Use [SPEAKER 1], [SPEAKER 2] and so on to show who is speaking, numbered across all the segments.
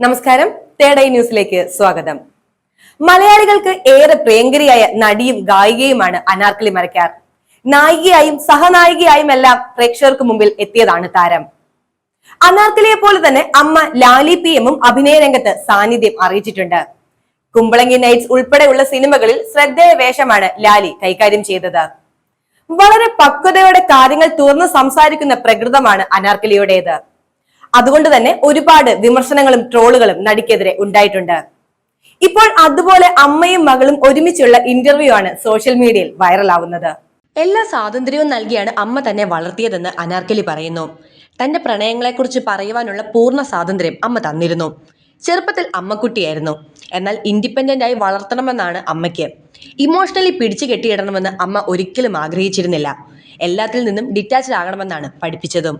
[SPEAKER 1] നമസ്കാരം. തേടൈ ന്യൂസിലേക്ക് സ്വാഗതം. മലയാളികൾക്ക് ഏറെ പ്രിയങ്കരിയായ നടിയും ഗായികയുമാണ് അനാർക്കലി മരക്കാർ. നായികയായും സഹനായികയായും എല്ലാം പ്രേക്ഷകർക്ക് മുമ്പിൽ എത്തിയതാണ് താരം. അനാർക്കലിയെ പോലെ തന്നെ അമ്മ ലാലി പി എമ്മും അഭിനയ രംഗത്ത് സാന്നിധ്യം അറിയിച്ചിട്ടുണ്ട്. കുമ്പളങ്ങി നൈറ്റ്സ് ഉൾപ്പെടെയുള്ള സിനിമകളിൽ ശ്രദ്ധേയ വേഷമാണ് ലാലി കൈകാര്യം ചെയ്തത്. വളരെ പക്വതയോടെ കാര്യങ്ങൾ തുറന്ന് സംസാരിക്കുന്ന പ്രകൃതമാണ് അനാർക്കലിയുടേത്. അതുകൊണ്ട് തന്നെ ഒരുപാട് വിമർശനങ്ങളും ട്രോളുകളും നടിക്കെതിരെ ഉണ്ടായിട്ടുണ്ട്. ഇപ്പോൾ അതുപോലെ അമ്മയും മകളും ഒരുമിച്ചുള്ള ഇന്റർവ്യൂ ആണ് സോഷ്യൽ മീഡിയയിൽ വൈറലാവുന്നത് എല്ലാ സ്വാതന്ത്ര്യവും നൽകിയാണ് അമ്മ തന്നെ വളർത്തിയതെന്ന് അനാർക്കലി പറയുന്നു. തന്റെ പ്രണയങ്ങളെക്കുറിച്ച് പറയുവാനുള്ള പൂർണ സ്വാതന്ത്ര്യം അമ്മ തന്നിരുന്നു. ചെറുപ്പത്തിൽ അമ്മക്കുട്ടിയായിരുന്നു. എന്നാൽ ഇൻഡിപെൻഡന്റ് ആയി വളർത്തണമെന്നാണ് അമ്മയ്ക്ക്. ഇമോഷണലി പിടിച്ചു കെട്ടിയിടണമെന്ന് അമ്മ ഒരിക്കലും ആഗ്രഹിച്ചിരുന്നില്ല. എല്ലാത്തിൽ നിന്നും ഡിറ്റാച്ച്ഡ് ആകണമെന്നാണ് പഠിപ്പിച്ചതും.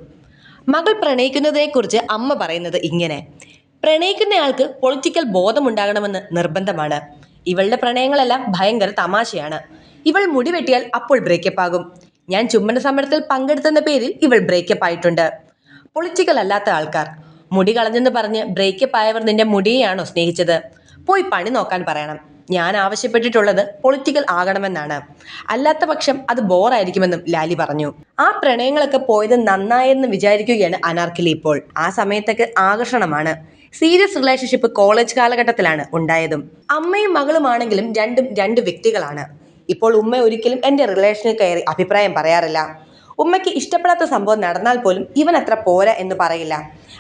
[SPEAKER 1] മകൾ പ്രണയിക്കുന്നതിനെക്കുറിച്ച് അമ്മ പറയുന്നത് ഇങ്ങനെ. പ്രണയിക്കുന്നയാൾക്ക് പൊളിറ്റിക്കൽ ബോധമുണ്ടാകണമെന്ന് നിർബന്ധമാണ്. ഇവളുടെ പ്രണയങ്ങളെല്ലാം ഭയങ്കര തമാശയാണ്. ഇവൾ മുടി വെട്ടിയാൽ അപ്പോൾ ബ്രേക്കപ്പ് ആകും. ഞാൻ ചുമ്മന സമരത്തിൽ പങ്കെടുത്തെന്ന പേരിൽ ഇവൾ ബ്രേക്കപ്പ് ആയിട്ടുണ്ട്. പൊളിറ്റിക്കൽ അല്ലാത്ത ആൾക്കാർ. മുടി കളഞ്ഞെന്ന് പറഞ്ഞ് ബ്രേക്കപ്പ് ആയവർ നിന്റെ മുടിയെയാണോ സ്നേഹിച്ചത്? പോയി പണി നോക്കാൻ പറയണം. ഞാൻ ആവശ്യപ്പെട്ടിട്ടുള്ളത് പൊളിറ്റിക്കൽ ആകണമെന്നാണ്. അല്ലാത്ത പക്ഷം അത് ബോറായിരിക്കുമെന്നും ലാലി പറഞ്ഞു. ആ പ്രണയങ്ങളൊക്കെ പോയത് നന്നായെന്ന് വിചാരിക്കുകയാണ് അനാർക്കലി ഇപ്പോൾ. ആ സമയത്തൊക്കെ ആകർഷണമാണ്. സീരിയസ് റിലേഷൻഷിപ്പ് കോളേജ് കാലഘട്ടത്തിലാണ് ഉണ്ടായതും. അമ്മയും മകളുമാണെങ്കിലും രണ്ടും രണ്ട് വ്യക്തികളാണ്. ഇപ്പോൾ ഉമ്മ ഒരിക്കലും എന്റെ റിലേഷനിൽ കയറി അഭിപ്രായം പറയാറില്ല. ഉമ്മയ്ക്ക് ഇഷ്ടപ്പെടാത്ത സംഭവം നടന്നാൽ പോലും ഇവൻ അത്ര പോരാ എന്ന് പറയില്ല.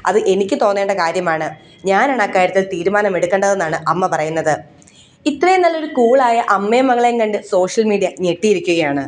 [SPEAKER 1] അത് എനിക്ക് തോന്നേണ്ട കാര്യമാണ്. ഞാനാണ് അക്കാര്യത്തിൽ തീരുമാനമെടുക്കേണ്ടതെന്നാണ് അമ്മ പറയുന്നത്. ഇത്രയും നല്ലൊരു കൂളായ അമ്മയും മകളെയും കണ്ട് സോഷ്യൽ മീഡിയ ഞെട്ടിയിരിക്കുകയാണ്.